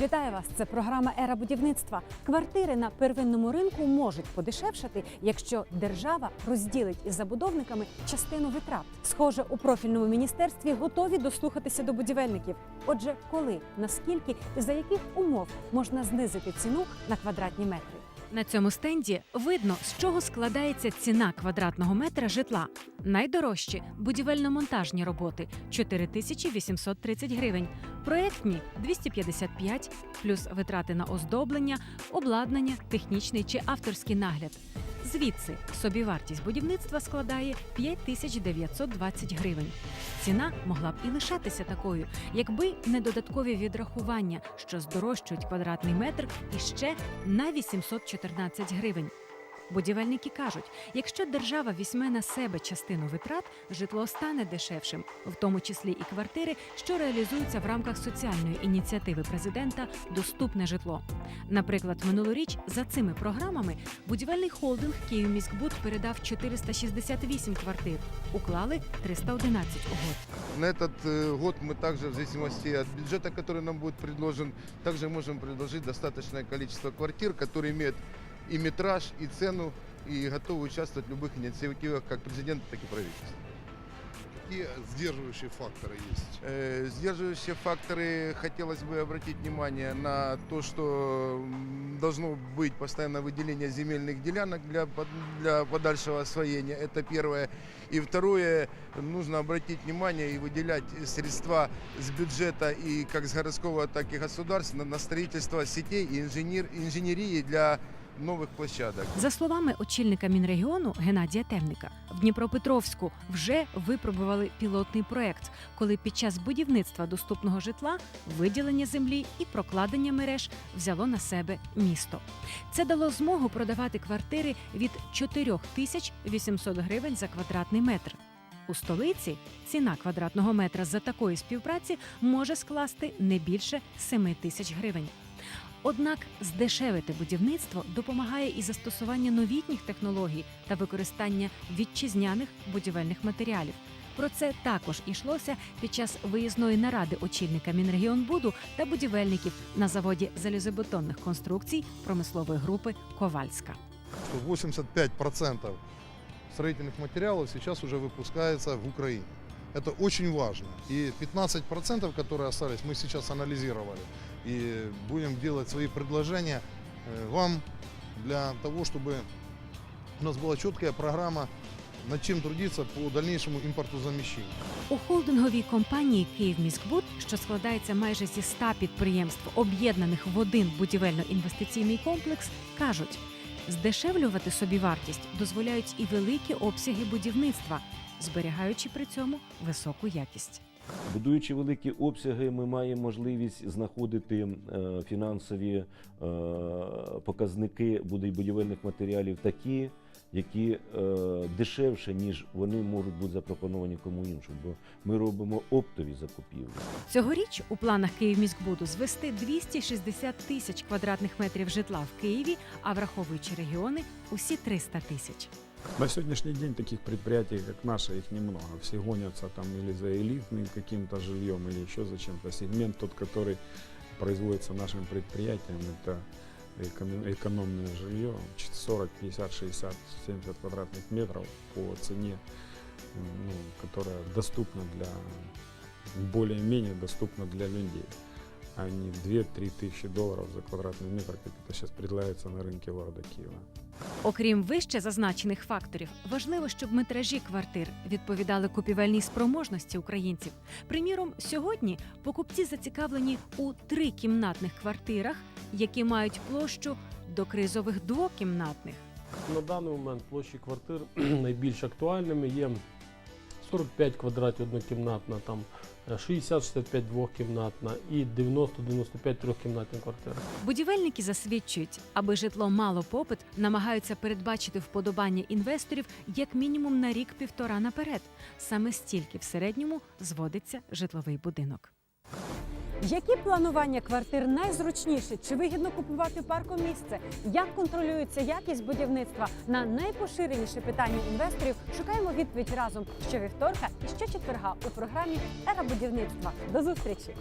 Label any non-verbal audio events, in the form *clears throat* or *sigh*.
Вітаю вас! Це програма Ера будівництва. Квартири на первинному ринку можуть подешевшати, якщо держава розділить із забудовниками частину витрат. Схоже, у профільному міністерстві готові дослухатися до будівельників. Отже, коли, наскільки і за яких умов можна знизити ціну на квадратні метри? На цьому стенді видно, з чого складається ціна квадратного метра житла. Найдорожчі будівельно-монтажні роботи 4830 гривень, проєктні 255, плюс витрати на оздоблення, обладнання, технічний чи авторський нагляд. Звідси собівартість будівництва складає 5920 гривень. Ціна могла б і лишатися такою, якби не додаткові відрахування, що здорожчують квадратний метр іще на 814 гривень. Будівельники кажуть, якщо держава візьме на себе частину витрат, житло стане дешевшим, в тому числі і квартири, що реалізуються в рамках соціальної ініціативи президента Доступне житло. Наприклад, минулоріч за цими програмами будівельний холдинг «Київміськбуд» передав 468 квартир, уклали 311 угод. На этот э, год мы также, в зависимости от бюджета, который нам будет предложен, также можем предложить достаточное количество квартир, которые имеют и метраж, и цену, и готовы участвовать в любых инициативах как президента, так и правительства. Какие сдерживающие факторы есть? Э, Сдерживающие факторы хотелось бы обратить внимание на то, что должно быть постоянное выделение земельных делянок для, для подальшего освоения. Это первое. И второе, нужно обратить внимание и выделять средства с бюджета и как с городского, так и государственного на строительство сетей и инженер, инженерии для новых площадок. За словами очільника Мінрегіону Геннадія Темника, в Дніпропетровську вже випробували пілотний проект, коли під час будівництва доступного житла виділення землі і прокладення мереж взяло на себе місто. Це дало змогу продавати квартири від 4800 гривень за квадратний метр. У столиці ціна квадратного метра за такої співпраці може скласти не більше 7 тисяч гривень. Однак здешевити будівництво допомагає і застосування новітніх технологій та використання вітчизняних будівельних матеріалів. Про це також йшлося під час виїзної наради очільника Мінрегіонбуду та будівельників на заводі залізобетонних конструкцій промислової групи Ковальська. 85% строительных материалов сейчас уже выпускается в Украине. Это очень важно. И 15%, которые остались, мы сейчас анализировали. И будем делать свои предложения э, вам для того, чтобы у нас была четкая программа, над чем трудиться по дальнейшему импортозамещению. У холдинговій компанії «Київміськбуд», що складається майже зі 100 підприємств, об'єднаних в один будівельно-інвестиційний комплекс, кажуть, здешевлювати собі вартість дозволяють і великі обсяги будівництва, зберігаючи при цьому високу якість. Будуючи великі обсяги, ми маємо можливість знаходити е, фінансові е, показники будівельних матеріалів такі, які е, дешевше, ніж вони можуть бути запропоновані кому іншому. Бо ми робимо оптові закупівлі. Цьогоріч у планах Київміськбуду звести 260 тисяч квадратних метрів житла в Києві, а враховуючи регіони, усі 300 тисяч. На сегодняшний день таких предприятий, как наше, их немного. Все гонятся там или за элитным каким-то жильем, или еще за чем-то. Сегмент тот, который производится нашим предприятием, это эконом- экономное жилье, 40, 50, 60, 70 квадратных метров по цене, ну, которая доступна для, более-менее доступна для людей, а не 2-3 тысячи долларов за квадратный метр, как это сейчас предлагается на рынке города Киева. Окрім вище зазначених факторів, важливо, щоб метражі квартир відповідали купівельній спроможності українців. Приміром, сьогодні покупці зацікавлені у трикімнатних квартирах, які мають площу до кризових двокімнатних. На даний момент площі квартир *clears throat* найбільш актуальними є 45 квадратів однокімнатна, там е, 60-65 двохкімнатна і 90-95 трьохкімнатні квартири. Будівельники засвідчують, аби житло мало попит, намагаються передбачити вподобання інвесторів як мінімум на рік-півтора наперед. Саме стільки в середньому зводиться житловий будинок. Які планування квартир найзручніше? Чи вигідно купувати паркомісце? Як контролюється якість будівництва? На найпоширеніше питання інвесторів шукаємо відповідь разом щовівторка і щочетверга у програмі Ера будівництва. До зустрічі!